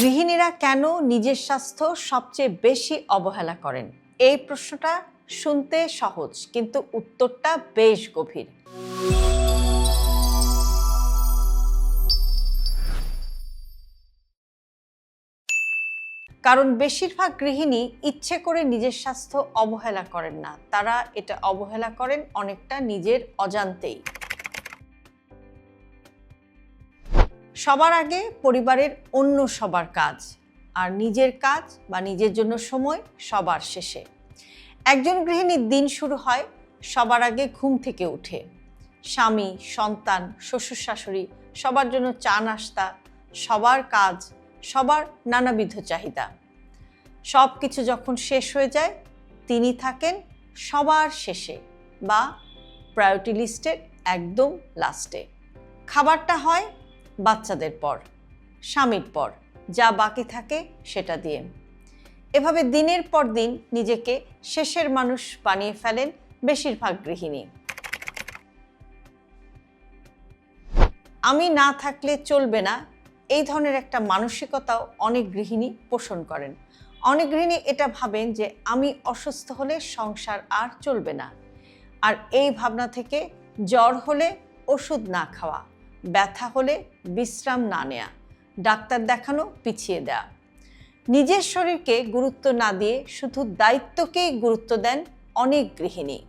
গৃহিণীরা কেন নিজের স্বাস্থ্য সবচেয়ে বেশি অবহেলা করেন? এই প্রশ্নটা শুনতে সহজ, কিন্তু উত্তরটা বেশ গভীর। কারণ বেশিরভাগ গৃহিণী ইচ্ছে করে নিজের স্বাস্থ্য অবহেলা করেন না। তারা এটা অবহেলা করেন অনেকটা নিজের অজান্তেই। সবার আগে পরিবারের অন্য সবার কাজ আর নিজের কাজ বা নিজের জন্য সময় সবার শেষে। একজন গৃহিণীর দিন শুরু হয় সবার আগে ঘুম থেকে উঠে। স্বামী, সন্তান, শ্বশুর, শাশুড়ি সবার জন্য চা, নাস্তা, সবার কাজ, সবার নানাবিধ চাহিদা। সব কিছু যখন শেষ হয়ে যায়, তিনি থাকেন সবার শেষে বা প্রায়োরিটি লিস্টের একদম লাস্টে খাবারটা হয় বাচ্চাদের পর, স্বামীর পর, যা বাকি থাকে সেটা দিয়ে। এভাবে দিনের পর দিন নিজেকে শেষের মানুষ বানিয়ে ফেলেন বেশিরভাগ গৃহিণী। আমি না থাকলে চলবে না, এই ধরনের একটা মানসিকতাও অনেক গৃহিণী পোষণ করেন। অনেক গৃহিণী এটা ভাবেন যে, আমি অসুস্থ হলে সংসার আর চলবে না। আর এই ভাবনা থেকে জ্বর হলে ওষুধ না খাওয়া। ব্যথা হলে বিশ্রাম না নেয়া, ডাক্তার দেখানো পিছিয়ে দেয়া। নিজের শরীরকে গুরুত্ব না দিয়ে শুধু দায়িত্বকেই গুরুত্ব দেন অনেক গৃহিণী।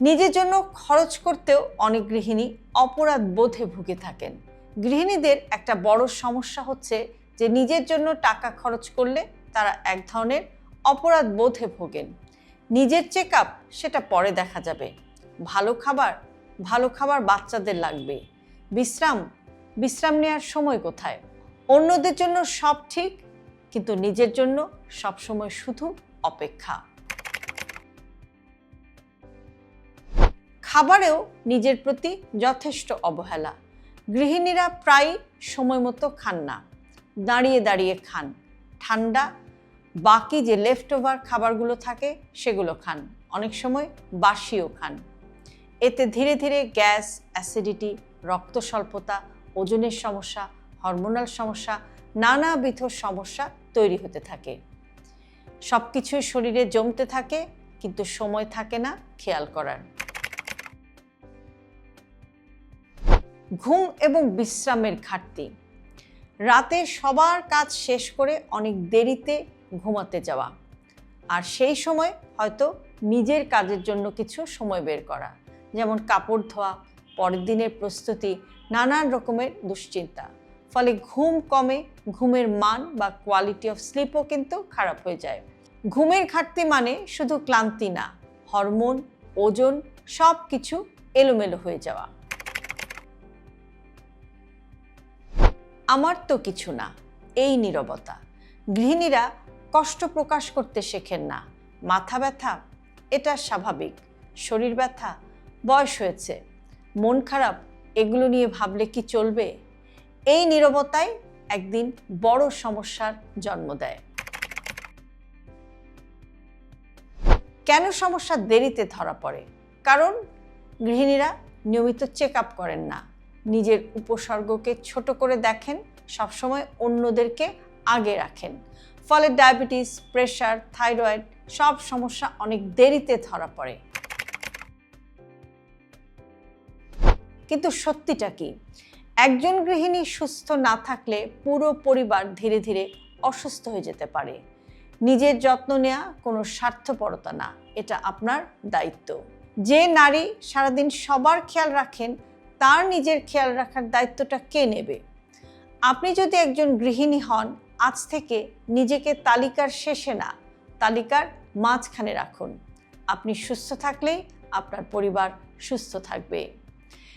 নিজের জন্য খরচ করতেও অনেক গৃহিণী অপরাধ বোধে ভুগে থাকেন। গৃহিণীদের একটা বড় সমস্যা হচ্ছে যে নিজের জন্য টাকা খরচ করলে তারা এক ধরনের অপরাধ বোধে ভোগেন। নিজের চেক সেটা পরে দেখা যাবে। ভালো খাবার ভালো খাবার বাচ্চাদের লাগবে। বিশ্রাম বিশ্রাম নেওয়ার সময় কোথায়? অন্যদের জন্য সব ঠিক, কিন্তু নিজের জন্য সবসময় শুধু অপেক্ষা। খাবারেও নিজের প্রতি যথেষ্ট অবহেলা। গৃহিণীরা প্রায় সময় মতো খান না। দাঁড়িয়ে দাঁড়িয়ে খান। ঠান্ডা, বাকি যে লেফট ওভার খাবারগুলো থাকে, সেগুলো খান। অনেক সময় বাসিও খান। এতে ধীরে ধীরে গ্যাস, অ্যাসিডিটি রক্ত স্বল্পতা ওজনের সমস্যা, হরমোনাল সমস্যা, নানাবিধ সমস্যা তৈরি হতে থাকে। সব কিছুই শরীরে জমতে থাকে, কিন্তু সময় থাকে না খেয়াল করার। ঘুম এবং বিশ্রামের ঘাটতি। রাতে সবার কাজ শেষ করে অনেক দেরিতে ঘুমাতে যাওয়া। আর সেই সময় হয়তো নিজের কাজের জন্য কিছু সময় বের করা। যেমন কাপড় ধোয়া, পরের দিনের প্রস্তুতি, নানান রকমের দুশ্চিন্তা। ফলে ঘুম কমে, ঘুমের মান বা কোয়ালিটি অফ স্লিপও কিন্তু খারাপ হয়ে যায়। ঘুমের ঘাটতি মানে শুধু ক্লান্তি না, হরমোন, ওজন সব কিছু এলোমেলো হয়ে যাওয়া। আমার তো কিছু না, এই নীরবতা। গৃহিণীরা কষ্ট প্রকাশ করতে শেখেন না। মাথা ব্যথা, এটা স্বাভাবিক। শরীর ব্যথা বয়স হয়েছে, মন খারাপ, এগুলো নিয়ে ভাবলে কি চলবে? এই নীরবতাই একদিন বড় সমস্যার জন্ম দেয়। কেন সমস্যা দেরিতে ধরা পড়ে? কারণ গৃহিণীরা নিয়মিত চেক আপ করেন না। নিজের উপসর্গকে ছোট করে দেখেন, সবসময় অন্যদেরকে আগে রাখেন। ফলে ডায়াবেটিস, প্রেশার, থাইরয়েড সব সমস্যা অনেক দেরিতে ধরা পড়ে। কিন্তু সত্যিটা কি? একজন গৃহিণী সুস্থ না থাকলে পুরো পরিবার ধীরে ধীরে অসুস্থ হয়ে যেতে পারে। নিজের যত্ন নেওয়া কোনো স্বার্থপরতা না, এটা আপনার দায়িত্ব। যে নারী সারাদিন সবার খেয়াল রাখেন, তার নিজের খেয়াল রাখার দায়িত্বটা কে নেবে? আপনি যদি একজন গৃহিণী হন, আজ থেকে নিজেকে তালিকার শেষে না, তালিকার মাঝখানে রাখুন। আপনি সুস্থ থাকলেই আপনার পরিবার সুস্থ থাকবে।